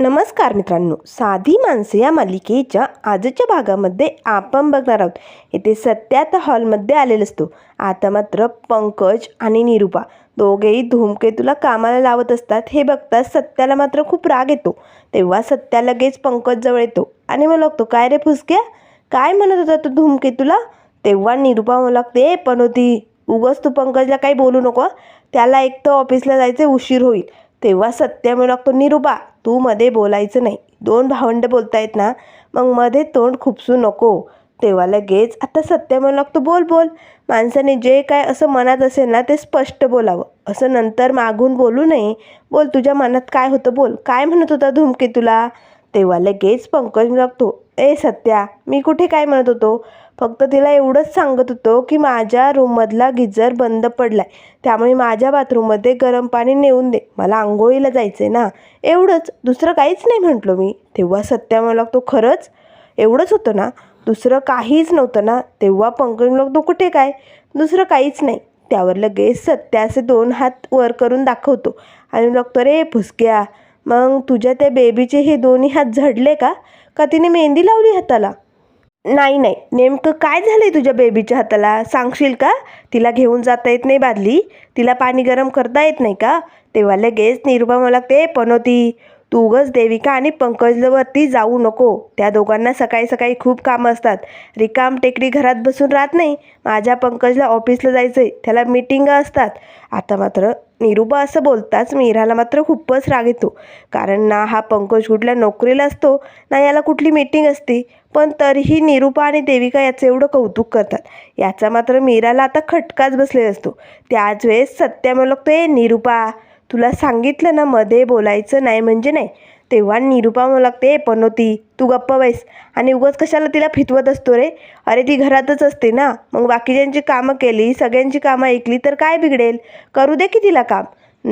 नमस्कार मित्रांनो साधी माणसं या मालिकेच्या आजच्या भागामध्ये आपण बघणार आहोत. येथे सत्यात हॉलमध्ये आलेलो असतो. आता मात्र पंकज आणि निरुपा दोघेही धूमकेतूला कामाला लावत असतात हे बघताच सत्याला मात्र खूप राग येतो. तेव्हा सत्या लगेच पंकज जवळ येतो आणि मग लागतो काय रे फुसक्या? काय म्हणत होता तू धूमकेतूला तेव्हा निरुपा म्हणू लागते पण होती उगच तू पंकजला काही बोलू नको त्याला एक तर ऑफिसला जायचे उशीर होईल. तेव्हा सत्य म्हणू लागतो निरुपा तू मध्ये बोलायचं नाही. दोन भावंड बोलतायत ना मग मध्ये तोंड खुपसू नको तेव्हा लगेच आता सत्य म्हणू लागतो बोल बोल. माणसाने जे काय असं मनात असेल ना ते स्पष्ट बोलावं. असं नंतर मागून बोलू नये. बोल तुझ्या मनात काय होतं बोल. काय म्हणत होता धुमके तुला तेव्हा लगेच पंकज लागतो ए सत्या मी कुठे काय म्हणत होतो? फक्त तिला एवढंच सांगत होतो की माझ्या रूममधला गिझर बंद पडलाय त्यामुळे माझ्या बाथरूममध्ये गरम पाणी नेऊन दे मला आंघोळीला जायचं आहे ना. एवढंच? दुसरं काहीच नाही म्हटलो मी. तेव्हा सत्या म्हणू लागतो खरंच? एवढंच होतं ना? दुसरं काहीच नव्हतं ना? तेव्हा पंकज लागतो कुठे काय? दुसरं काहीच नाही. त्यावर लगेच सत्याचे दोन हात वर करून दाखवतो. आणि लागतो रे फुसक्या मग तुझ्या त्या बेबीचे हे दोन्ही हात झडले का? का तिने मेहंदी लावली हाताला? नाही नाही. नेमकं काय झालंय तुझ्या बेबीच्या हाताला? सांगशील का? तिला घेऊन जाता येत नाही बादली. तिला पाणी गरम करता येत नाही का? तेव्हा लगेच निरुपा मला ते पनोती तू उगच देविका आणि पंकजवरती जाऊ नको. त्या दोघांना सकाळी सकाळी खूप कामं असतात. रिकाम टेकडी घरात बसून राहत नाही. माझ्या पंकजला ऑफिसला जायचं आहे त्याला मिटिंग असतात. आता मात्र निरुपा असं बोलताच मीराला मात्र खूपच राग येतो. कारण ना हा पंकज कुठल्या नोकरीला असतो ना याला कुठली मीटिंग असते. पण तरीही निरुपा आणि देविका याचं एवढं कौतुक करतात. याचा मात्र मीराला आता खटकाच बसलेला असतो. त्याच वेळेस सत्या लागतो ए निरुपा तुला सांगितलं ना मध्ये बोलायचं नाही म्हणजे नाही. तेव्हा निरुपा म्हणू लागते पण होती तू गप्प बैस. आणि उगाच कशाला तिला फितवत असतो रे? अरे ती घरातच असते ना. मग बाकीच्यांची कामं केली सगळ्यांची कामं ऐकली तर काय बिघडेल? करू दे की तिला काम.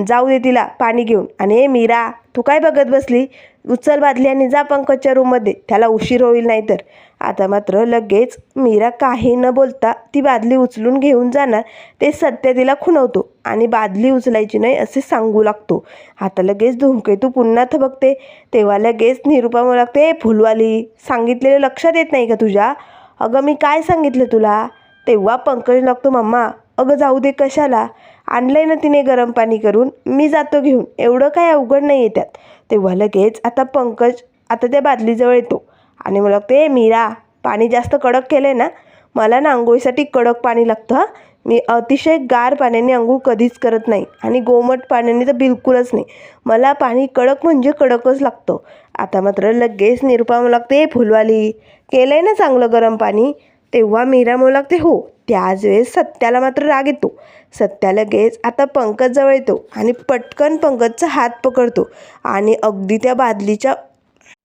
जाऊ दे तिला पाणी घेऊन. आणि ए मीरा तू काय बघत बसली? उचल बादली आणि जा पंकजच्या रूममध्ये. त्याला उशीर होईल नाही तर आता मात्र लगेच मीरा काही न बोलता ती बादली उचलून घेऊन जाणार ते सत्य तिला खुणवतो आणि बादली उचलायची नाही असे सांगू लागतो. आता लगेच धुमकेतू पुन्हा थबकते. तेव्हा लगेच निरुपा मला लागते "ए, फुलवाली सांगितलेलं लक्षात येत नाही का तुझ्या? अगं मी काय सांगितलं तुला? तेव्हा पंकज लागतो मम्मा अगं जाऊ दे कशाला? आणलंय ना तिने गरम पाणी करून मी जातो घेऊन. एवढं काय अवघड नाही आहे त्यात. तेव्हा लगेच आता पंकज आता त्या बादलीजवळ येतो. आणि मला ते मीरा पाणी जास्त कडक केलं आहे ना? मला ना आंघोळीसाठी कडक पाणी लागतं हां. मी अतिशय गार पाण्याने आंघोळ कधीच करत नाही आणि गोमट पाण्याने तर बिलकुलच नाही. मला पाणी कडक म्हणजे कडकच लागतं. आता मात्र लगेच निरुपा मला लागते फुलवाली केलं आहे ना चांगलं गरम पाणी? तेव्हा मीरा म्हणू हो. त्याच वेळेस सत्याला मात्र राग येतो. सत्या लगेच आता पंकज जवळ येतो आणि पटकन पंकजचा हात पकडतो आणि अगदी त्या बादलीच्या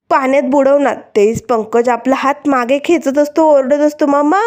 पाण्यात बुडवणार. तेच पंकज आपला हात मागे खेचत असतो ओरडत असतो मम्मा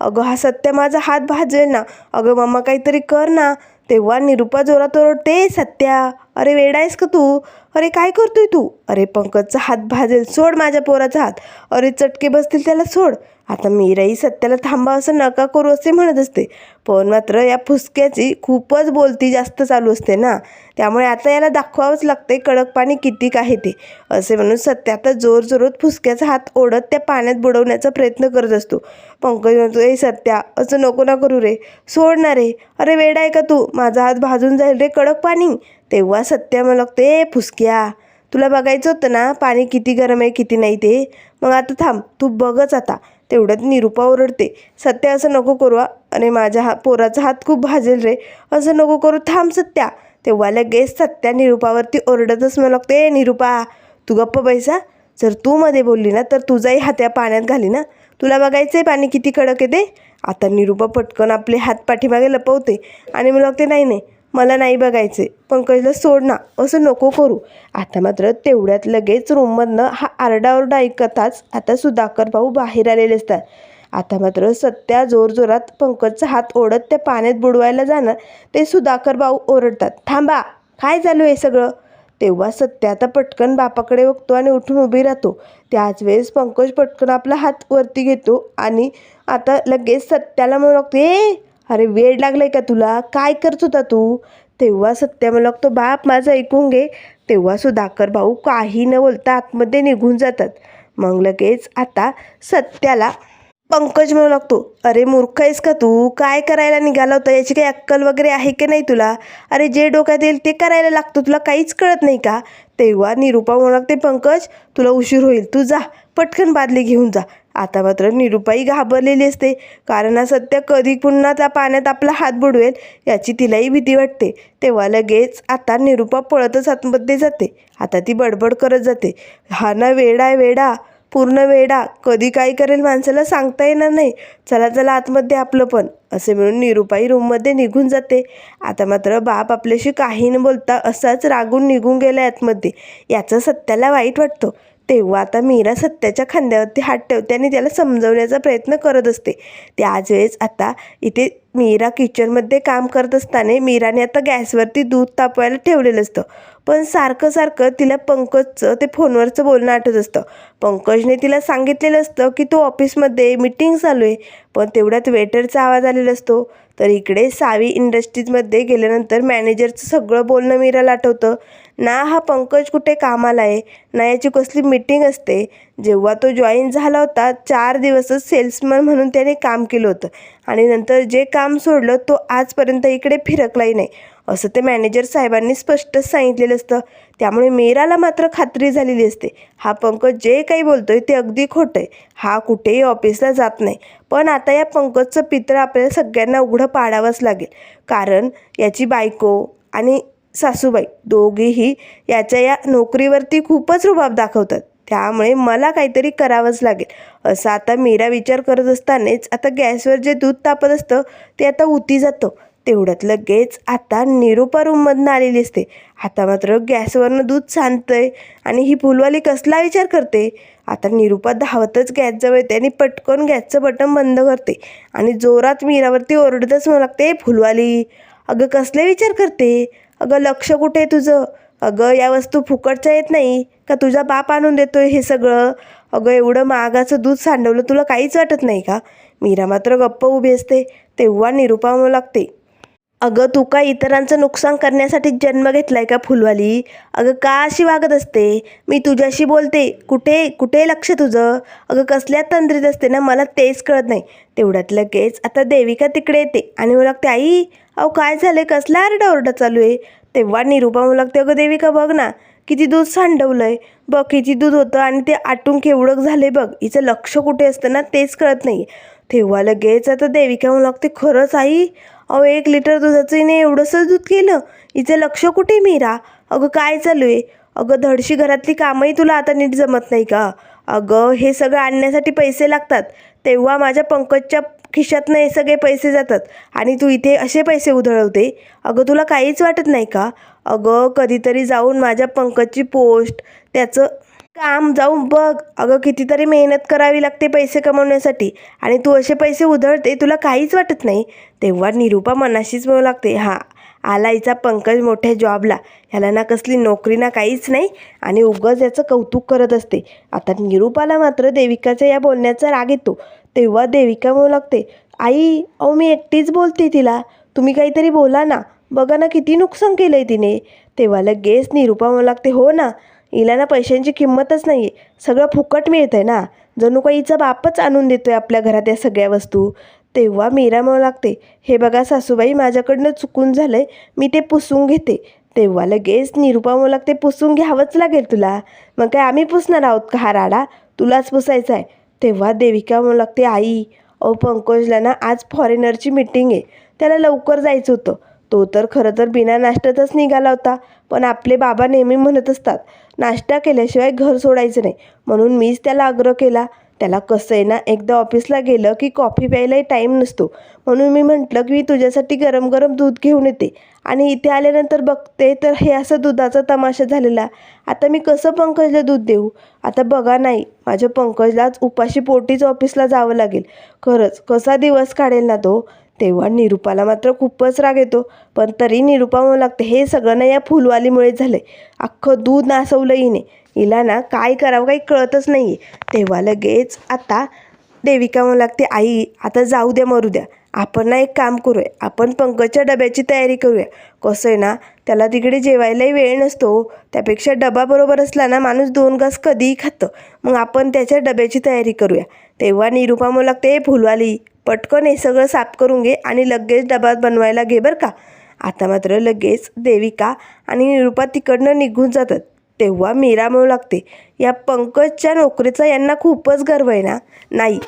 अगं हा सत्य माझा हात भाजेल ना. अगं मम्मा काहीतरी कर ना. तेव्हा निरुपा जोरात ओरडते सत्या अरे वेडायस का तू? अरे काय करतोय तू? अरे पंकजचा हात भाजेल सोड माझ्या पोराचा हात. अरे चटके बसतील त्याला सोड. आता मीराई सत्याला थांबा असं नका करू असे म्हणत असते. पण मात्र या फुसक्याची खूपच बोलती जास्त चालू असते ना. त्यामुळे आता याला दाखवावंच लागते कडक पाणी किती आहे ते. असे म्हणून सत्य आता जोरजोरात फुसक्याचा हात ओढत त्या पाण्यात बुडवण्याचा प्रयत्न करत असतो. पंकज म्हणतो ए सत्या असं नको ना करू रे. सोड ना रे. अरे वेडा आहे का तू? माझा हात भाजून जाईल रे कडक पाणी. तेव्हा सत्या मला लागतं फुसक्या. तुला बघायचं होतं ना पाणी किती गरम आहे किती नाही ते? मग आता थांब तू बघच आता. तेवढ्यात निरुपा ओरडते सत्या असं नको करू अरे माझ्या हा पोराचा हात खूप भाजेल रे. असं नको करू थांब सत्या. तेव्हा लगेच सत्या निरुपावरती ओरडतच मला लागते निरुपा तू गप्प बैसा जर तू मध्ये बोलली ना तर तुझाही हात्या पाण्यात घाली ना. तुला बघायचं आहे पाणी किती कडक येते आता निरुपा पटकन आपले हात पाठीमागे लपवते आणि मला ते नाही नाही. मला नाही बघायचे पंकजला सोड ना असं नको करू. आता मात्र तेवढ्यात लगेच रूममधनं हा आरडाओरडा ऐकताच आता सुधाकर भाऊ बाहेर आलेले असतात. आता मात्र सत्या जोरजोरात पंकजचा हात ओढत त्या पाण्यात बुडवायला जाणार ते सुधाकर भाऊ ओरडतात थांबा काय चालू आहे सगळं? तेव्हा सत्या आता पटकन बापाकडे बघतो आणि उठून उभी राहतो. त्याच वेळेस पंकज पटकन आपला हात वरती घेतो आणि आता लगेच सत्याला म्हणू लागतो ए अरे वेळ लागलाय का तुला? काय करत होता तू? तेव्हा सत्या मला लागतो बाप माझं ऐकून घे. तेव्हा सुधाकर भाऊ काही न बोलता आतमध्ये निघून जातात. मग लगेच आता सत्याला पंकज म्हणू लागतो. अरे मूर्ख आहेस का तू? काय करायला निघाला होता? याची काही अक्कल वगैरे आहे की नाही तुला? अरे जे डोक्यात येईल ते करायला लागतो. तुला काहीच कळत नाही का? तेव्हा निरुपा म्हणू लागते पंकज तुला उशीर होईल. तू जा. पटकन बादली घेऊन जा. आता मात्र निरुपाई घाबरलेली असते. कारण हा सत्य कधी पुन्हा त्या पाण्यात आपला हात बुडवेल याची तिलाही भीती वाटते. तेव्हा लगेच आता निरुपा पळतच आतमध्ये जाते. आता ती बडबड करत जाते. हा ना वेडा वेडा पूर्ण वेडा कधी काय करेल माणसाला सांगता येणार नाही. चला चला आतमध्ये आपलं पण असे म्हणून निरुपाई रूममध्ये निघून जाते. आता मात्र बाप आपल्याशी काही न बोलता असाच रागून निघून गेला आतमध्ये. याचं सत्याला वाईट वाटतं. तेव्हा आता मीरा सत्याच्या खांद्यावरती हात ठेवते आणि त्याला समजवण्याचा प्रयत्न करत असते. त्याच वेळेस आता इथे मीरा किचनमध्ये काम करत असताना मीराने आता गॅसवरती दूध तापवायला ठेवलेलं असतं. पण सारखं सारखं तिला पंकजचं ते फोनवरचं बोलणं आठवत असतं. पंकजने तिला सांगितलेलं असतं की तो ऑफिसमध्ये मिटिंग चालू आहे पण तेवढ्यात वेटरचा आवाज आलेला असतो. तर इकडे सावी इंडस्ट्रीजमध्ये गेल्यानंतर मॅनेजरचं सगळं बोलणं मीराला आठवतं. ना हा पंकज कुठे कामाला आहे? ना याची कसली मीटिंग असते? जेव्हा तो जॉईन झाला होता चार दिवसच सेल्समन म्हणून त्याने काम केलं होतं. आणि नंतर जे काम सोडलं तो आजपर्यंत इकडे फिरकलाही नाही. असं ते मॅनेजर साहेबांनी स्पष्टच सांगितलेलं असतं. त्यामुळे मीराला मात्र खात्री झालेली असते. हा पंकज जे काही बोलतोय ते अगदी खोटं आहे. हा कुठेही ऑफिसला जात नाही. पण आता या पंकजचं पित्र आपल्याला सगळ्यांना उघडं पाडावंच लागेल. कारण याची बायको आणि सासूबाई दोघेही याच्या या नोकरीवरती खूपच रुबाब दाखवतात. त्यामुळे मला काहीतरी करावंच लागेल. असं आता मीरा विचार करत असतानाच आता गॅसवर जे दूध तापत असतं ते आता उती जातं. तेवढ्यात लगेच आता निरुपा रूममधनं आलेली असते. आता मात्र गॅसवरनं दूध सांडतंय आणि ही फुलवाली कसला विचार करते? आता निरुपा धावतच गॅसजवळ येते आणि पटकन गॅसचं बटन बंद करते. आणि जोरात मीरावरती ओरडतच म्हणू लागते फुलवाली अगं कसले विचार करते? अगं लक्ष कुठे आहे तुझं? अगं या वस्तू फुकटच्या येत नाही. का तुझा बाप आणून देतोय हे सगळं? अगं एवढं महागाचं दूध सांडवलं तुला काहीच वाटत नाही का? मीरा मात्र गप्प उभी असते तेव्हा निरुपा लागते. अगं तू काय इतरांचं नुकसान करण्यासाठी जन्म घेतलाय का फुलवाली? अगं का अशी वागत असते? मी तुझ्याशी बोलते. कुठे कुठे लक्ष तुझं? अगं कसल्या तंद्रीत असते ना मला तेच कळत नाही. तेवढ्यात लगेच आता देविका तिकडे येते आणि मला लागते आई अहो काय झालं आहे कसला आरडाओरडा चालू आहे? तेव्हा निरुपा म्हणू लागते अगं देविका बघ ना किती दूध सांडवलं आहे बघ किती दूध होतं आणि ते आटून केवढं झाले बघ. हिचं लक्ष कुठे असतं ना तेच कळत नाही तेव्हा लगेच आता देविका म्हणू लागते खरंच आई? अहो एक लिटर दुधाचं हिने एवढंसं दूध केलं? हिचं लक्ष कुठे मीरा? अगं काय चालू आहे? अगं धडशी घरातली कामही तुला आता नीट जमत नाही का? अगं हे सगळं आणण्यासाठी पैसे लागतात. तेव्हा माझ्या पंकजच्या खिशातनं हे सगळे पैसे जातात आणि तू इथे असे पैसे उधळवते. अगं तुला काहीच वाटत नाही का? अगं कधीतरी जाऊन माझ्या पंकजची पोस्ट त्याचं काम जाऊन बघ. अगं कितीतरी मेहनत करावी लागते पैसे कमवण्यासाठी आणि तू असे पैसे उधळते तुला काहीच वाटत नाही? तेव्हा निरूपा मनाशीच म्हणू लागते हां आला हिचा पंकज मोठ्या जॉबला. ह्याला ना कसली नोकरी ना काहीच नाही. आणि उगच याचं कौतुक करत असते. आता निरूपाला मात्र देविकाच्या या बोलण्याचा राग येतो. तेव्हा देविका म्हणू लागते आई अहो मी एकटीच बोलते तिला. तुम्ही काहीतरी बोला ना. बघा ना किती नुकसान केलं आहे तिने. तेव्हा लगेच निरूपा म्हणू लागते हो ना हिला ना पैशांची किंमतच नाही आहे सगळं फुकट मिळतं आहे ना. जणू काही हिचा बापच आणून देतो आहे आपल्या घरात या सगळ्या वस्तू. तेव्हा मीरा म्हणू लागते हे बघा सासूबाई माझ्याकडनं चुकून झालं आहे मी ते पुसून घेते. तेव्हा लगेच निरूपा म्हणू लागते पुसून घ्यावंच लागेल तुला. मग काय आम्ही पुसणार आहोत का हा राडा? तुलाच पुसायचा आहे तेव्हा देविका म्हणू लागते आई अहो पंकजला ना आज फॉरेनरची मिटिंग आहे. त्याला लवकर जायचं होतं. तो तर खरं तर बिना नाश्त्यातच निघाला होता. पण आपले बाबा नेहमी म्हणत असतात नाश्ता केल्याशिवाय घर सोडायचं नाही. म्हणून मीच त्याला आग्रह केला. त्याला कसं आहे ना एकदा ऑफिसला गेलं की कॉफी प्यायलाही टाईम नसतो. म्हणून मी म्हटलं की मी तुझ्यासाठी गरम गरम दूध घेऊन येते. आणि इथे आल्यानंतर बघते तर हे असं दुधाचा तमाशा झालेला. आता मी कसं पंकजला दूध देऊ? आता बघा नाही माझ्या पंकजलाच उपाशी पोटीच ऑफिसला जावं लागेल. खरंच कसा दिवस काढेल ना तो? तेव्हा निरूपाला मात्र खूपच राग येतो. पण तरी निरूपा म्हणू लागते हे सगळं ना या फुलवालीमुळेच झालं आहे अख्खं दूध नासवलं हिने. हिला ना काय करावं काही कळतच नाही आहे तेव्हा लगेच आता देविका म्हणू लागते आई आता जाऊ द्या मरू द्या. आपण ना एक काम करूया. आपण पंकजच्या डब्याची तयारी करूया. कसं आहे ना त्याला तिकडे जेवायलाही वेळ नसतो. त्यापेक्षा डबा बरोबर असला ना माणूस दोन घास कधीही खातं. मग आपण त्याच्या डब्याची तयारी करूया. तेव्हा निरुपा मला लागते फुलवाली. पटकन हे सगळं साफ करून घे आणि लगेच डबा बनवायला घे बरं का. आता मात्र लगेच देविका आणि निरुपा तिकडनं निघून जातात. तेव्हा मीरा म्हणू लागते या पंकजच्या नोकरीचा यांना खूपच गर्व आहे ना? नाही.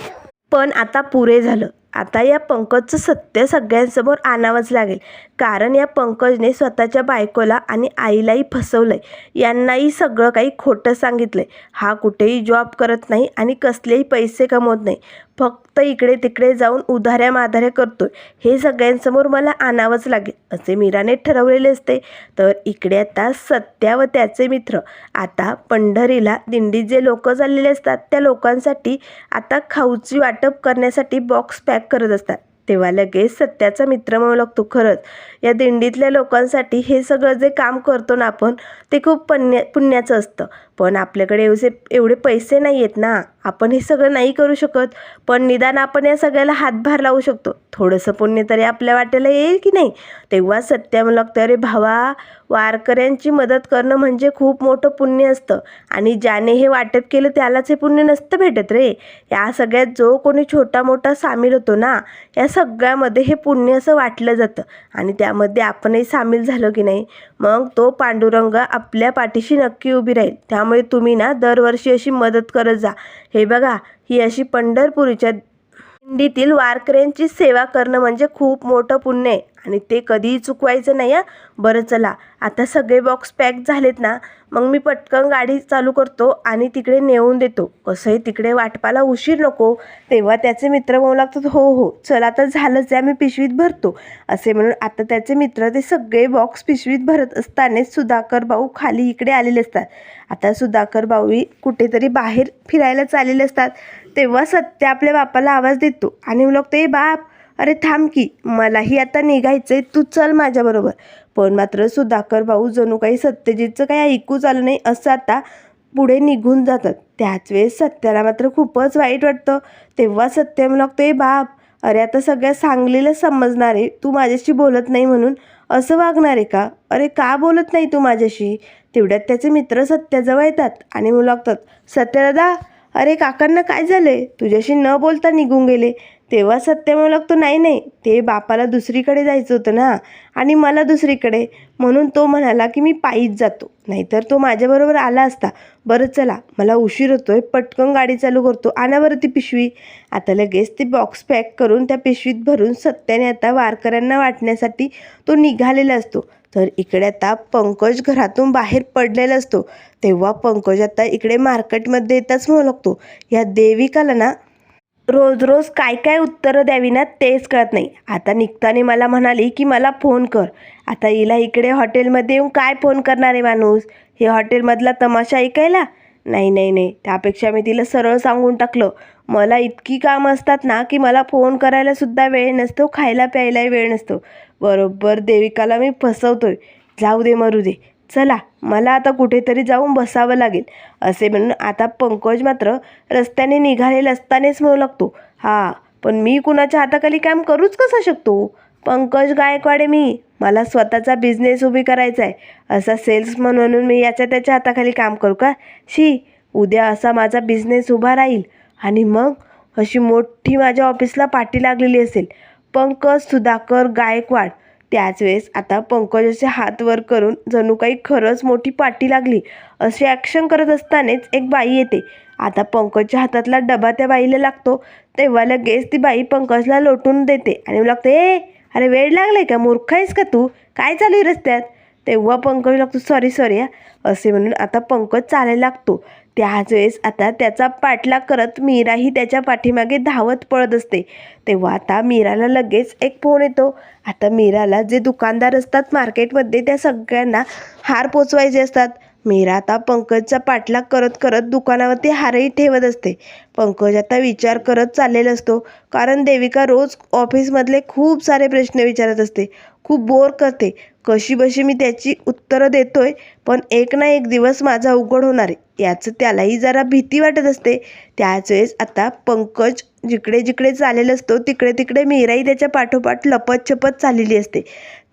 पण आता पुरे झालं. आता या पंकजचं सत्य सगळ्यांसमोर आणावंच लागेल. कारण या पंकजने स्वतःच्या बायकोला आणि आईलाही फसवलंय. यांनाही सगळं काही खोटं सांगितलंय. हा कुठेही जॉब करत नाही आणि कसलेही पैसे कमवत नाही. फक्त इकडे तिकडे जाऊन उधाऱ्या माधाऱ्या करतोय. हे सगळ्यांसमोर मला आणावंच लागेल असे मीराने ठरवलेले असते. तर इकडे आता सत्या व त्याचे मित्र आता पंढरीला दिंडीत जे लोक चाललेले असतात त्या लोकांसाठी आता खाऊची वाटप करण्यासाठी बॉक्स पॅक करत असतात. तेव्हा लगेच सत्याचा मित्र म्हणू लागतो खरंच. या दिंडीतल्या लोकांसाठी हे सगळं जे काम करतो ना आपण ते खूप पुण्य पुण्याचं असतं. पण आपल्याकडे एवढे एवढे पैसे नाही आहेत ना आपण हे सगळं नाही करू शकत. पण निदान आपण या सगळ्याला हातभार लावू शकतो. थोडंसं पुण्य तरी आपल्या वाटेला येईल की नाही? तेव्हा सत्यम लागतं अरे भावा वारकऱ्यांची मदत करणं म्हणजे खूप मोठं पुण्य असतं. आणि ज्याने हे वाटप केलं त्यालाच हे पुण्य नसतं भेटत रे. या सगळ्यात जो कोणी छोटा मोठा सामील होतो ना या सगळ्यामध्ये हे पुण्य असं वाटलं जातं. आणि त्यामध्ये आपणही सामील झालो की नाही? मग तो पांडुरंग आपल्या पाठीशी नक्की उभी राहील. त्या त्यामुळे तुम्ही ना दरवर्षी अशी मदत करत जा. हे बघा ही अशी पंढरपूरच्या दिंडीतील वारकऱ्यांची सेवा करणं म्हणजे खूप मोठं पुण्य आहे. आणि ते कधीही चुकवायचं नाही हां. बरं चला. आता सगळे बॉक्स पॅक झालेत ना मग मी पटकन गाडी चालू करतो आणि तिकडे नेऊन देतो. कसंही तिकडे वाटपाला उशीर नको. तेव्हा त्याचे मित्र म्हणू लागतात हो हो चला आता झालंच आहे मी पिशवीत भरतो. असे म्हणून आता त्याचे मित्र ते सगळे बॉक्स पिशवीत भरत असतानाच सुधाकर भाऊ खाली इकडे आलेले असतात. आता सुधाकर भाऊही कुठेतरी बाहेर फिरायला चाललेले असतात. तेव्हा सत्य आपल्या बापाला आवाज देतो आणि म्हणतो ए बाप अरे थांब की मलाही आता निघायचंय तू चल माझ्याबरोबर पण मात्र सुधाकर भाऊ जणू काही सत्यजितचं काही ऐकूच आलं नाही असं आता पुढे निघून जातात. त्याच वेळेस सत्याला मात्र खूपच वाईट वाटतं. तेव्हा सत्य म्हणतो ए बाप अरे आता सगळ्या सांगलीला समजणार आहे तू माझ्याशी बोलत नाही म्हणून असं वागणार आहे का? अरे का बोलत नाही तू माझ्याशी? तेवढ्यात त्याचे मित्र सत्याजवळ येतात आणि मुलागतात सत्यदादा सत्य दादा अरे काकांना काय झालंय? तुझ्याशी न बोलता निघून गेले. तेव्हा सत्य म्हणू लागतो नाही नाही ते बापाला दुसरीकडे जायचं होतं ना आणि मला दुसरीकडे. म्हणून तो म्हणाला की मी पायीच जातो. नाहीतर तो माझ्याबरोबर आला असता. बरं चला मला उशीर होतोय पटकन गाडी चालू करतो आणा बरं ती पिशवी. आता लगेच ते बॉक्स पॅक करून त्या पिशवीत भरून सत्याने आता वारकऱ्यांना वाटण्यासाठी तो निघालेला असतो. तर इकडे आता पंकज घरातून बाहेर पडलेला असतो. तेव्हा पंकज आता इकडे मार्केटमध्ये येताच म्हणू लागतो या देविकाला ना रोज रोज काय काय उत्तरं द्यावी ना तेच कळत नाही. आता निघताना मला म्हणाली की मला फोन कर. आता हिला इकडे हॉटेलमध्ये येऊन काय फोन करणार आहे माणूस? हे हॉटेलमधला तमाशा ऐकायला? नाही नाही नाही. त्यापेक्षा मी तिला सरळ सांगून टाकलं. मला इतकी कामं असतात ना की मला फोन करायला सुद्धा वेळ नसतो खायला प्यायलाही वेळ नसतो. बरोबर देविकाला मी फसवतोय. जाऊ दे मरू दे. चला मला आता कुठेतरी जाऊन बसावं लागेल. असे म्हणून आता पंकज मात्र रस्त्याने निघालेला असतानाच म्हणू लागतो हा पण मी कुणाच्या हाताखाली काम करूच कसा शकतो? पंकज गायकवाडे मी. मला स्वतःचा बिझनेस उभी करायचा आहे असा सेल्समन म्हणून मी याच्या त्याच्या हाताखाली काम करू का? शी उद्या असा माझा बिझनेस उभा राहील. आणि मग अशी मोठी माझ्या ऑफिसला पाठी लागलेली असेल. पंकज सुधाकर गायकवाड. त्याच वेळेस आता पंकजाचे हात वर करून जणू काही खरंच मोठी पाठी लागली अशी ॲक्शन करत असतानाच एक बाई येते. आता पंकजच्या हातातला डबा त्या बाईला लागतो तेव्हा लगेच ती बाई पंकजला लोटून देते आणि लागते ए अरे वेळ लागलाय का? मूर्ख आहेस का तू? काय चालू आहे रस्त्यात? तेव्हा पंकज लागतो सॉरी सॉरी या असे म्हणून आता पंकज चालायला लागतो. त्याच वेळेस आता त्याचा पाठलाग करत मीराही त्याच्या पाठीमागे धावत पळत असते. तेव्हा आता मीराला लगेच एक फोन येतो. आता मीराला जे दुकानदार असतात मार्केटमध्ये त्या सगळ्यांना हार पोचवायचे असतात. मीरा आता पंकजचा पाठलाग करत करत दुकानावरती हारही ठेवत असते. पंकज आता विचार करत चाललेला असतो. कारण देविका रोज ऑफिसमधले खूप सारे प्रश्न विचारत असते. खूप बोर करते. कशीबशी मी त्याची उत्तरं देतोय पण एक ना एक दिवस माझा उघड होणार आहे. याचं त्यालाही जरा भीती वाटत असते. त्याच वेळेस आता पंकज जिकडे जिकडे चालेल असतो तिकडे तिकडे मीराही त्याच्या पाठोपाठ लपत छपत चाललेली असते.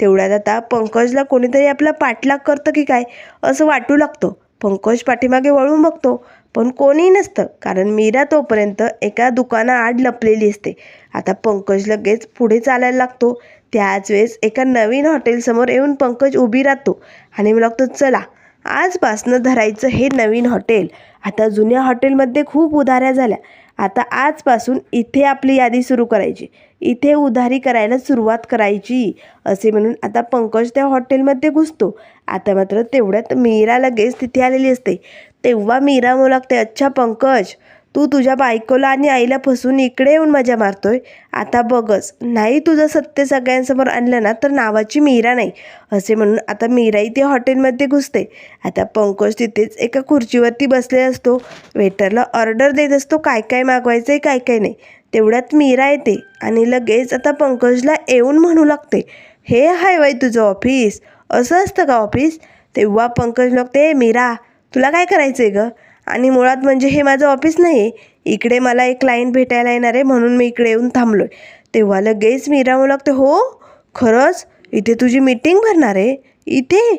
तेवढ्यात आता पंकजला कोणीतरी आपला पाठलाग करतं की काय असं वाटू लागतो. पंकज पाठीमागे वळून बघतो पण कोणीही नसतं कारण मीरा तोपर्यंत एका दुकानाआड लपलेली असते. आता पंकज लगेच पुढे चालायला लागतो. त्याच वेळेस एका नवीन हॉटेलसमोर येऊन पंकज उभी राहतो आणि मला लागतो चला आजपासनं धरायचं हे नवीन हॉटेल. आता जुन्या हॉटेलमध्ये खूप उधाऱ्या झाल्या. आता आजपासून इथे आपली यादी सुरू करायची. इथे उधारी करायला सुरुवात करायची असे म्हणून आता पंकज त्या हॉटेलमध्ये घुसतो. आता मात्र तेवढ्यात मीरा लगेच तिथे आलेली असते. तेव्हा मीरा म्हणू लागते अच्छा पंकज. तू तुझ्या बायकोला आणि आईला फसून इकडे येऊन मजा मारतोय. आता बघच. नाही तुझं सत्य सगळ्यांसमोर आणलं ना तर नावाची मीरा नाही. असे म्हणून आता मीराही ते हॉटेलमध्ये घुसते. आता पंकज तिथेच एका खुर्चीवरती बसले असतो. वेटरला ऑर्डर देत असतो काय काय मागवायचं आहे काय काय नाही. तेवढ्यात मीरा येते आणि लगेच आता पंकजला येऊन म्हणू लागते हे हाय वय तुझं ऑफिस? असं असतं का ऑफिस? तेव्हा पंकज लागते मीरा तुला काय करायचं आहे गं? आणि मुळात म्हणजे हे माझं ऑफिस नाही आहे इकडे मला एक क्लायंट भेटायला येणार आहे म्हणून मी इकडे येऊन थांबलो आहे तेव्हा लगेच मीरा राहू लागते हो खरंच? इथे तुझी मीटिंग भरणार आहे? इथे?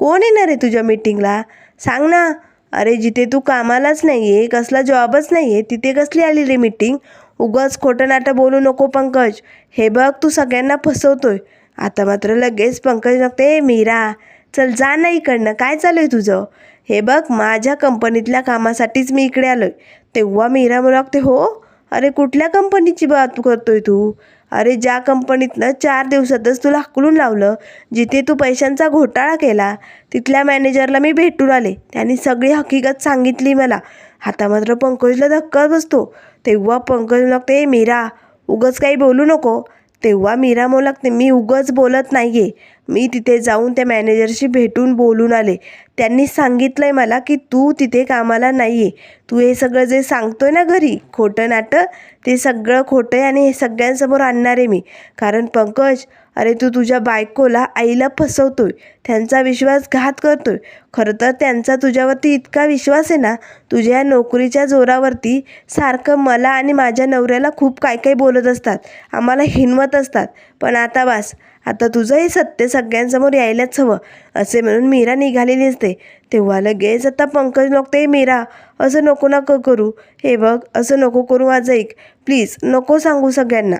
कोण येणार आहे तुझ्या मीटिंगला सांग ना. अरे जिथे तू कामालाच नाही आहे कसला जॉबच नाही आहे तिथे कसली आली रे मीटिंग उगाच खोटं नाटं बोलू नको पंकज. हे बघ तू सगळ्यांना फसवतोय. आता मात्र लगेच पंकज लागते मीरा चल जा ना इकडनं. काय चालू आहे तुझं? हे बघ माझ्या कंपनीतल्या कामासाठीच मी इकडे आलो आहे तेव्हा मीरा मला लागते हो? अरे कुठल्या कंपनीची बात करतोय तू? अरे ज्या कंपनीतनं चार दिवसातच तुला हकलून लावलं जिथे तू पैशांचा घोटाळा केला तिथल्या मॅनेजरला मी भेटून आले. त्यांनी सगळी हकीकत सांगितली मला. आता मात्र पंकजला धक्का बसतो. तेव्हा पंकज लागते मीरा उगच काही बोलू नको. तेव्हा मीरा म्हणू लागते मी उगच बोलत नाही आहे मी तिथे जाऊन त्या मॅनेजरशी भेटून बोलून आले. त्यांनी सांगितलं आहे मला की तू तिथे कामाला नाही आहे तू हे सगळं जे सांगतोय ना घरी खोटं नाटं ते सगळं खोटं आहे आणि हे सगळ्यांसमोर आणणार आहे मी. कारण पंकज अरे तू तुझ्या बायकोला आईला फसवतोय त्यांचा विश्वासघात करतोय. खरं तर त्यांचा तुझ्यावरती इतका विश्वास आहे ना तुझ्या या नोकरीच्या जोरावरती सारखं मला आणि माझ्या नवऱ्याला खूप काय काय बोलत असतात आम्हाला हिनवत असतात. पण आता वास आता तुझं हे सत्य सगळ्यांसमोर यायलाच हवं असे म्हणून मीरा निघालेली असते. तेव्हा लगेच आता पंकज लोकते मीरा असं नको नको करू. हे बघ असं नको करू माझं ऐक प्लीज नको सांगू सगळ्यांना.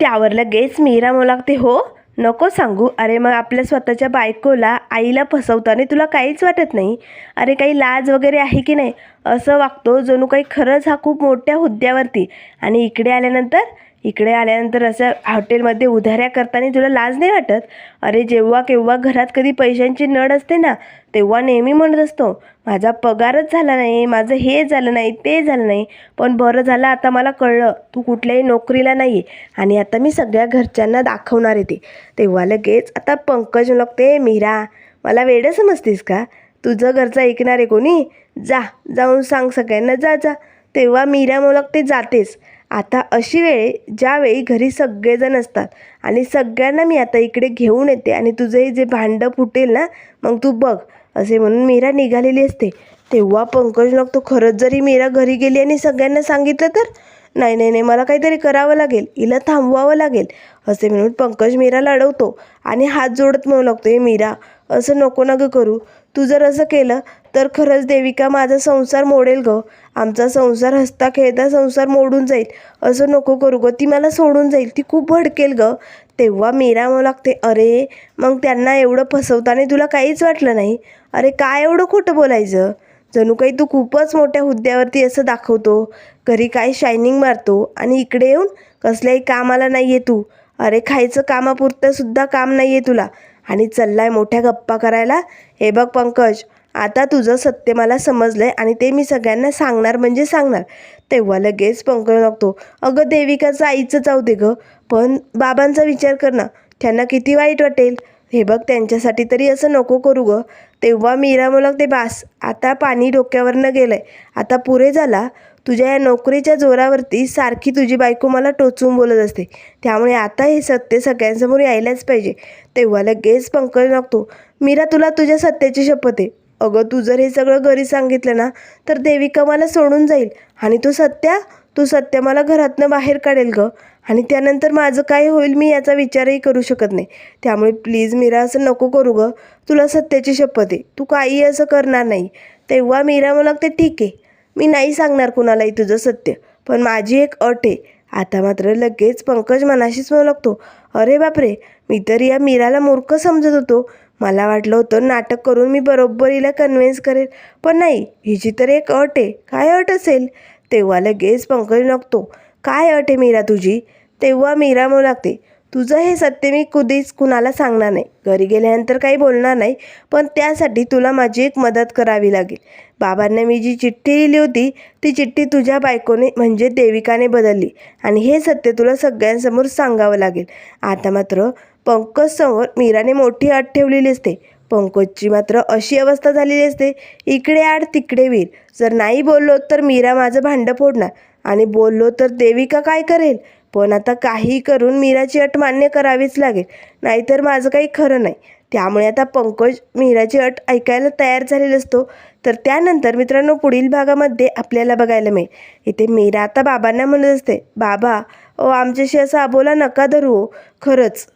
त्यावर लगेच मीरा म्हणू लागते हो नको सांगू. अरे मग आपल्या स्वतःच्या बायकोला आईला फसवताना तुला काहीच वाटत नाही. अरे काही लाज वगैरे आहे की नाही? असं वागतो. जणू काही खरंच हा खूप मोठ्या हुद्द्यावरती. आणि इकडे आल्यानंतर इकडे आल्यानंतर असं हॉटेलमध्ये उधाऱ्या करताना तुला लाज नाही वाटत? अरे जेव्हा केव्हा घरात कधी पैशांची नड असते ना तेव्हा नेहमी म्हणत असतो माझा पगारच झाला नाही माझं हे झालं नाही ते झालं नाही. पण बरं झालं आता मला कळलं तू कुठल्याही नोकरीला नाही आहे आणि आता मी सगळ्या घरच्यांना दाखवणार आहे ते. तेव्हा लगेच आता पंकज लागते मीरा मला वेडं समजतेस का? तुझं घरचं ऐकणार आहे कोणी? जा जाऊन सांग सगळ्यांना जा जा. तेव्हा मीरा मग ते जातेस. आता अशी वेळ ज्यावेळी घरी सगळेजण असतात आणि सगळ्यांना मी आता इकडे घेऊन येते आणि तुझं हे जे भांडं फुटेल ना मग तू बघ. असे म्हणून मीरा निघालेली असते. तेव्हा पंकज तो खरंच जरी मीरा घरी गेली आणि सगळ्यांना सांगितलं तर? नाही नाही नाही. मला काहीतरी करावं लागेल. हिला थांबवावं लागेल. असे म्हणून पंकज मीराला अडवतो आणि हात जोडत म्हणू लागतो हे मीरा असं नको ना गं करू. तू जर असं केलं तर खरंच देविका माझा संसार मोडेल गं. आमचा संसार हसता खेळता संसार मोडून जाईल. असं नको करू गं. ती मला सोडून जाईल. ती खूप भडकेल गं. तेव्हा मीरा म्हणू लागते अरे मग त्यांना एवढं फसवताना तुला काहीच वाटलं नाही? अरे काय एवढं खोटं बोलायचं? जणू काही तू खूपच मोठ्या हुद्द्यावरती असं दाखवतो. घरी काय शायनिंग मारतो. आणि इकडे येऊन कसल्याही कामाला नाही आहे तू. अरे खायचं कामापुरतं सुद्धा काम नाही आहे तुला. आणि चाललाय मोठ्या गप्पा करायला. हे बघ पंकज आता तुझं सत्य मला समजलं आहे आणि ते मी सगळ्यांना सांगणार म्हणजे सांगणार. तेव्हा लगेच पंकज लागतो. अगं देविकाचं आईचं जाऊ दे गं. पण बाबांचा विचार कर ना. त्यांना किती वाईट वाटेल. हे बघ त्यांच्यासाठी तरी असं नको करू गं. तेव्हा मीरा मुलग ते बास. आता पाणी डोक्यावरनं गेलं आहे आता पुरे झाला. तुझ्या या नोकरीच्या जोरावरती सारखी तुझी बायको मला टोचून बोलत असते. त्यामुळे आता हे सत्य सगळ्यांसमोर यायलाच पाहिजे. तेव्हा लगेच पंकज लागतो. मीरा तुला तुझ्या सत्याची शपथ आहे. अगं तू जर हे सगळं घरी सांगितलं ना तर देविका मला सोडून जाईल आणि तो सत्या तू सत्य मला घरातनं बाहेर काढेल गं. आणि त्यानंतर माझं काय होईल मी याचा विचारही करू शकत नाही. त्यामुळे प्लीज मीरा असं नको करू गं. तुला सत्याची शपथ आहे. तू काही असं करणार नाही. तेव्हा मीरा मला ते ठीक आहे. मी नाही सांगणार कुणालाही तुझं सत्य पण माझी एक अट आहे. आता मात्र लगेच पंकज मनाशीच म्हणू लागतो. अरे बापरे मी तर या मीराला मूर्ख समजत होतो. मला वाटलं होतं नाटक करून मी बरोबर हिला कन्व्हिन्स करेल. पण नाही हिची तर एक अट आहे. काय अट असेल? तेव्हा लगेच पंकज नकतो. काय अट आहे मीरा तुझी? तेव्हा मीरा म्हणू लागते तुझं हे सत्य मी कधीच कुणाला सांगणार नाही. घरी गेल्यानंतर काही बोलणार नाही पण त्यासाठी तुला माझी एक मदत करावी लागेल. बाबांना मी जी चिठ्ठी लिहिली होती ती चिठ्ठी तुझ्या बायकोने म्हणजे देविकाने बदलली. आणि हे सत्य तुला सगळ्यांसमोर सांगावं लागेल. आता मात्र पंकजसमोर मीराने मोठी अट ठेवलेली असते. पंकजची मात्र अशी अवस्था झालेली असते इकडे आड तिकडे वीर. जर नाही बोललो तर मीरा माझं भांडं फोडणार. आणि बोललो तर देविका काय करेल? पण आता काही करून मीराची अट मान्य करावीच लागेल. नाहीतर माझं काही खरं नाही. त्यामुळे आता पंकज मीराची अट ऐकायला तयार झालेला असतो. तर त्यानंतर मित्रांनो पुढील भागामध्ये आपल्याला बघायला मिळेल. इथे मीरा आता बाबांना म्हणत असते बाबा ओ आमच्याशी असा अबोला नका धरू हो. खरंच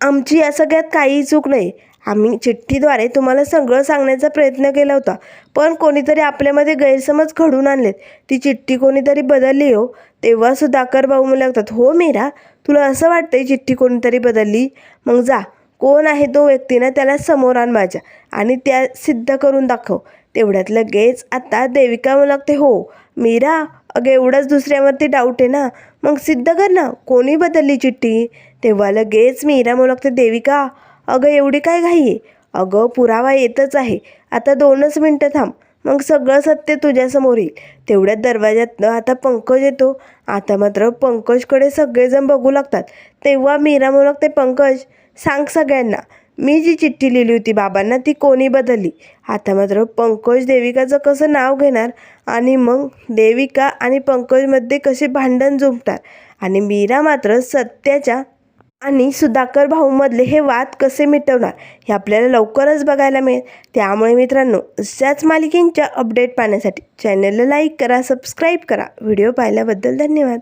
आमची या सगळ्यात काही चूक नाही. आम्ही चिठ्ठीद्वारे तुम्हाला सगळं सांगण्याचा प्रयत्न केला होता. पण कोणीतरी आपल्यामध्ये गैरसमज घडून आणलेत. ती चिठ्ठी कोणीतरी बदलली हो. तेव्हा सुधाकर भाऊ मला लागतात हो मीरा तुला असं वाटतंय चिठ्ठी कोणीतरी बदलली? मग जा. कोण आहे तो व्यक्ती ना त्याला समोर आण माझ्या आणि त्या सिद्ध करून दाखव. तेवढ्यात लगेच आता देविका म्हणू लागते हो मीरा अगं एवढंच दुसऱ्यावरती डाऊट आहे ना मग सिद्ध कर ना कोणी बदलली चिठ्ठी? तेव्हा लगेच मीरा म्हणू लागते देविका अगं एवढी काय घाई आहे? अगं पुरावा येतच आहे. आता दोनच मिनटं थांब. मग सगळं सत्य तुझ्यासमोर येईल. तेवढ्यात दरवाज्यातनं आता पंकज येतो. आता मात्र पंकजकडे सगळेजण बघू लागतात. तेव्हा मीरा म्हणू लागते पंकज सांग सगळ्यांना. मी जी चिठ्ठी लिहिली होती बाबांना ती कोणी बदलली? आता मात्र पंकज देविकाचं कसं नाव घेणार? आणि मग देविका आणि पंकजमध्ये कसे भांडण जुंपणार आणि मीरा मात्र सत्याच्या आणि सुधाकर भाऊमधले हे वाद कसे मिटवणार हे आपल्याला लवकरच बघायला मिळेल. त्यामुळे मित्रांनो अशाच मालिकेंच्या अपडेट पाहण्यासाठी चॅनलला लाईक करा सबस्क्राईब करा. व्हिडिओ पाहिल्याबद्दल धन्यवाद.